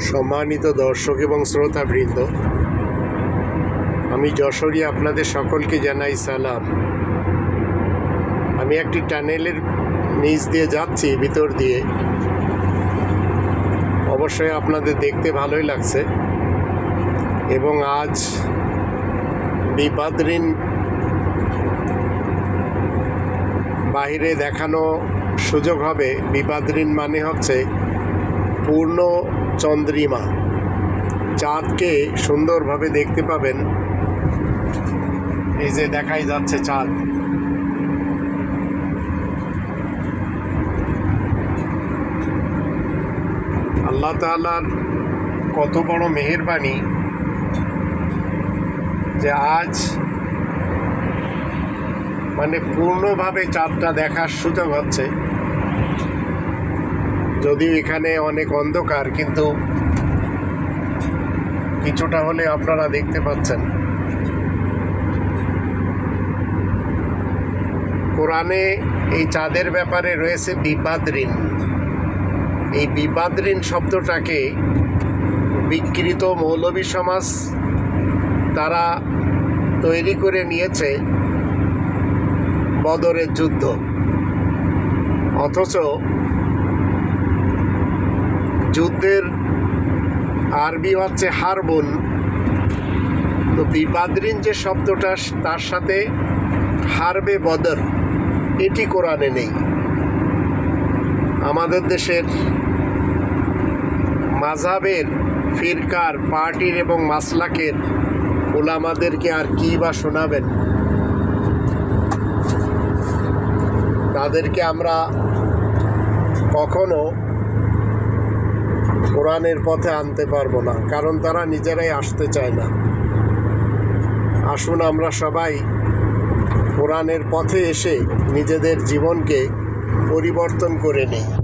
সম্মানিত দর্শক এবং শ্রোতাবৃন্দ, আমি যশোরী আপনাদের সকলকে জানাই সালাম। আমি একটি টানেলের নিচ দিয়ে যাচ্ছি, ভিতর দিয়ে। অবশ্যই আপনাদের দেখতে ভালোই লাগছে। এবং আজ বিপাদরিন বাইরে দেখানো সুযোগ হবে। বিপাদরিন মানে হচ্ছে পূর্ণ চন্দ্রিমা। চাঁদকে সুন্দরভাবে দেখতে পাবেন। এই যে দেখাই যাচ্ছে চাঁদ। আল্লাহ তাআলার কত বড় মেহেরবানি যে আজ মানে পূর্ণভাবে চাঁদটা দেখার সুযোগ হচ্ছে। যদিও এখানে অনেক অন্ধকার, কিন্তু কিছুটা হলে আপনারা দেখতে পাচ্ছেন। কোরআনে এই চাঁদের ব্যাপারে রয়েছে বিপাদরিন এই বিপাদরিন শব্দটাকে বিকৃত মৌলবী সমাজ তারা তৈরি করে নিয়েছে বদরের যুদ্ধ। অথচ যুদ্ধের আরবি হচ্ছে হারবুন। তো বিবাদরিন যে শব্দটা, তার সাথে হারবে বদর, এটি কোরআনে নেই। আমাদের দেশের মাঝাবের ফিরকার, পার্টির এবং মাসলাকের ওলামাদেরকে আর কি বা শোনাবেন? তাদেরকে আমরা কখনো কোরআনের পথে আনতে পারব না, কারণ তারা নিজেরাই আসতে চায় না। আসুন আমরা সবাই কোরআনের পথে এসে নিজেদের জীবনকে পরিবর্তন করে নিই।